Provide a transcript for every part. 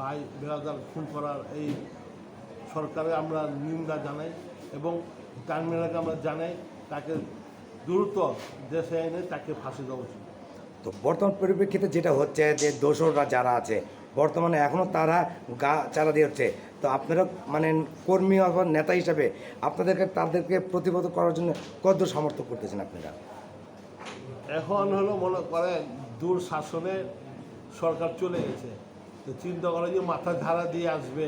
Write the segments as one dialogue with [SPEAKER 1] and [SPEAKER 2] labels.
[SPEAKER 1] ভাই বেড়াদার খুন করার এই সরকারে আমরা নিন্দা জানাই এবং টার্মিনালকে আমরা জানাই তাকে দ্রুত দেশে এনে তাকে ফাঁসি দেওয়া উচিত।
[SPEAKER 2] তো বর্তমান পরিপ্রেক্ষিতে যেটা হচ্ছে যে দোসররা যারা আছে বর্তমানে এখনও তারা গা চারা দিয়ে হচ্ছে। তো আপনারা মানে কর্মী অথবা নেতা হিসাবে আপনাদেরকে তাদেরকে প্রতিবাদ করার জন্য কত সমর্থন করতেছেন আপনারা?
[SPEAKER 1] এখন হলো মনে করে দূর শাসনে সরকার চলে গেছে। তো চিন্তা করে যে মাথা ধারা দিয়ে আসবে।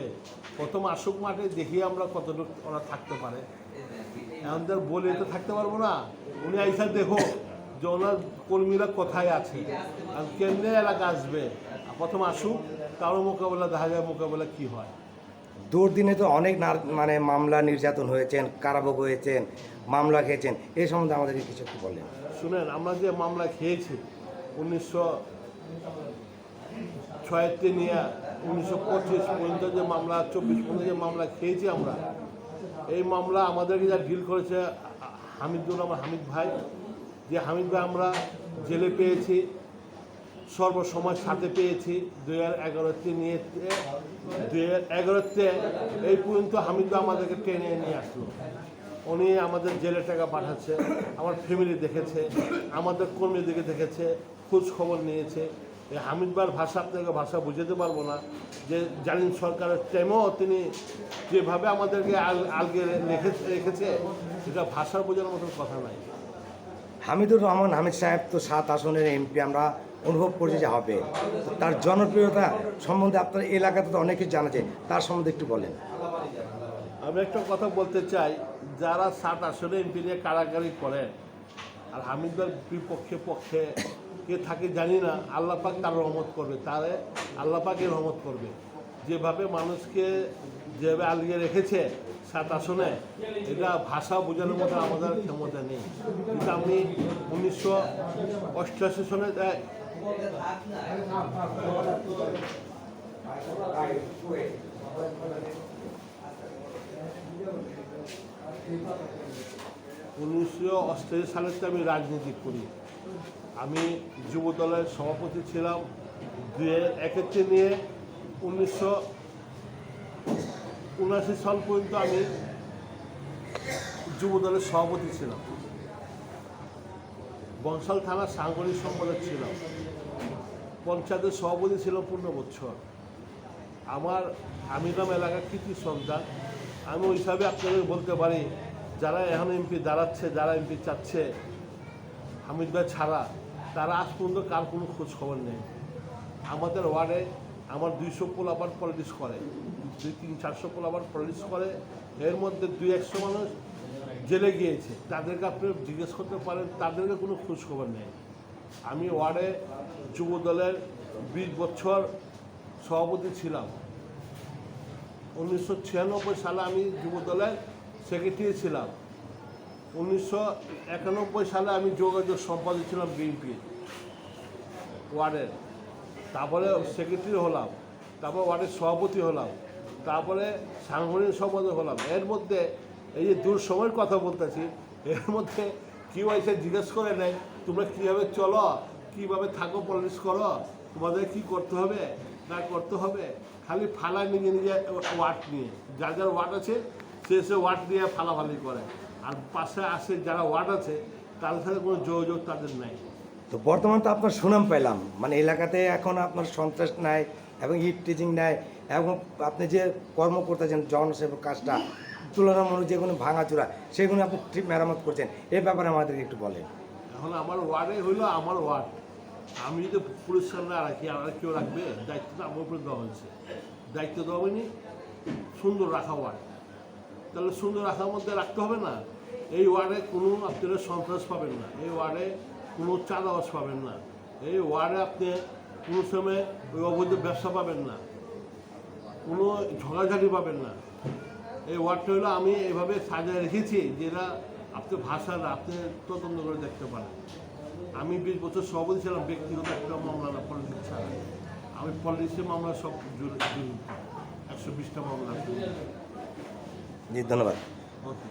[SPEAKER 1] প্রথম আসুক মাঠে দেখি আমরা কতটুকু ওরা থাকতে পারে। এখন তো বলে তো থাকতে পারব না। উনি আইসা দেখো যে ওনার কর্মীরা কোথায় আছে। আর কেন্দ্রে এলাকা আসবে। প্রথম আসুক কারও মোকাবেলা দেখা যায় মোকাবেলা কি হয়।
[SPEAKER 2] দুর্দিনে তো অনেক নার- মানে মামলা নির্যাতন হয়েছেন কারাভোগ হয়েছেন মামলা খেয়েছেন। এই সম্বন্ধে আমাদেরকে কিছু একটু বলেন
[SPEAKER 1] শুনেন আমরা যে মামলা খেয়েছি উনিশশো ছয়তে নিয়ে উনিশশো পঁচিশ পর্যন্ত যে মামলা, চব্বিশ পর্যন্ত যে মামলা খেয়েছি আমরা, এই মামলা আমাদেরকে যা ডিল করেছে হামিদুর রহমান হামিদ ভাই, যে হামিদ ভাই আমরা জেলে পেয়েছি, সর্বসময় সাথে পেয়েছি, দুই হাজার এগারোতে নিয়ে, দুই হাজার এগারোতে এই পর্যন্ত হামিদ ভাই আমাদেরকে টেনে নিয়ে আসলো। উনি আমাদের জেলে টাকা পাঠাচ্ছে, আমার ফ্যামিলি দেখেছে, আমাদের কর্মীদেরকে দেখেছে, খোঁজ খবর নিয়েছে। এই হামিদ ভাষা আপনাকে ভাষা বুঝাতে পারব না। যে জালিম সরকারের টাইমেও তিনি যেভাবে আমাদেরকে আল- আলগে রেখেছে রেখেছে এটা ভাষার বোঝানোর মতন কথা নাই।
[SPEAKER 2] হামিদুর রহমান হামিদ সাহেব তো সাত আসনের এমপি আমরা অনুভব করছি যে হবে। তার জনপ্রিয়তা সম্বন্ধে আপনার এলাকাতে তো অনেক জানা যায় তার সম্বন্ধে একটু বলেন।
[SPEAKER 1] আমি একটা কথা বলতে চাই যারা সাত আসনে এমপি নিয়ে কারাগারি করেন আর হামিদদের বিপক্ষে পক্ষে কে থাকে জানি না, আল্লাহ পাক তার রহমত করবে, তারে আল্লাহ পাকের রহমত করবে। যেভাবে মানুষকে যেভাবে আলিয়ে রেখেছে সাত আসনে, এটা ভাষা বোঝানোর মতো আমাদের ক্ষমতা নেই। কিন্তু আমি উনিশশো অষ্টআশি সনে উনিশশো অষ্টাশি সালেতে আমি রাজনীতি করি। আমি যুব দলের সভাপতি ছিলাম দুই একেতে নিয়ে উনিশশো উনআশি সাল পর্যন্ত আমি যুব দলের সভাপতি ছিলাম। বংশাল থানার সাংগঠনিক সম্পাদক ছিলাম। পঞ্চায়েতের সভাপতি ছিল পূর্ণ বছর আমার আমিরাম এলাকার কৃতি সন্তান। আমি ওই হিসাবে আপনাদের বলতে পারি, যারা এখন এমপি দাঁড়াচ্ছে, যারা এমপি চাচ্ছে হামিদ ভাই ছাড়া তারা আজ পর্যন্ত কার কোনো খোঁজ খবর নেই। আমাদের ওয়ার্ডে আমার দুইশো পোল আবার পলিটিক্স করে, দুই তিন চারশো পোল আবার পলিটিক্স করে। এর মধ্যে দুই একশো মানুষ জেলে গিয়েছে। তাদেরকে আপনি জিজ্ঞেস করতে পারেন, তাদেরকে কোনো খোঁজ খবর নেই। আমি ওয়ার্ডে যুব দলের বিশ বছর সভাপতি ছিলাম। উনিশশো ছিয়ানব্বই সালে আমি যুব দলের সেক্রেটারি ছিলাম। উনিশশো একানব্বই সালে আমি যোগাযোগ সম্পাদক ছিলাম বিএনপি ওয়ার্ডের। তারপরে সেক্রেটারি হলাম, তারপর ওয়ার্ডের সভাপতি হলাম, তারপরে সাংগঠনিক সম্পাদক হলাম। এর মধ্যে এই যে দূর সময়ের কথা বলতেছি, এর মধ্যে কেউ এসে জিজ্ঞেস করে নেয় তোমরা কীভাবে চলো? কীভাবে থাকো পলিটিক্স করো? তোমাদের কি করতে হবে? না করতে হবে? খালি ফালা নিজে নিজে ওয়ার্ড নিয়ে। যার যার ওয়ার্ড আছে, সে সে ওয়ার্ড নিয়ে ফালাফালি করে। আর পাশে আসে যারা ওয়ার্ড আছে তাদের সাথে কোনো যোগাযোগ তাদের নাই।
[SPEAKER 2] তো বর্তমান তো আপনার সুনাম পেলাম। মানে এলাকাতে এখন আপনার সন্ত্রাস নাই এবং হিট টিচিং নাই এবং আপনি যে কর্ম করতেছেন জনসেবক কাজটা তুলনামূলক যেগুলো ভাঙাচোরা সেগুলো আপনি ঠিক মেরামত করছেন। এই ব্যাপারে আমাদেরকে একটু বলেন।
[SPEAKER 1] এখন আমার ওয়ার্ডে হইল আমার ওয়ার্ড। আমি যদি পরিষ্কার না রাখি আর কেউ রাখবে দায়িত্বটা আমার উপরে দেওয়া হয়েছে। দায়িত্ব দেওয়া হয়নি সুন্দর রাখা ওয়ার্ড। তাহলে সুন্দর রাখার মধ্যে রাখতে হবে না। এই ওয়ার্ডে কোনো আপনারা সন্ত্রাস পাবেন না। এই ওয়ার্ডে কোনো চাঁদাবাস পাবেন না। এই ওয়ার্ডে আপনি কোনো সময় ওই অবৈধ ব্যবসা পাবেন না। কোনো ঝগড়াঝাটি পাবেন না। এই ওয়ার্ডটা হলো আমি এভাবে সাজায় রেখেছি যেটা আপনি ভাষা না আপনি তদন্ত করে দেখতে পারেন। আমি বিশ বছর সভাপতি ছিলাম ব্যক্তিগত একটা মামলা না পলিটিক্স ছাড়া। আমি পলিটিক্সের মামলা সব জড়িত একশো বিশটা মামলা।
[SPEAKER 2] জি ধন্যবাদ।
[SPEAKER 1] ওকে।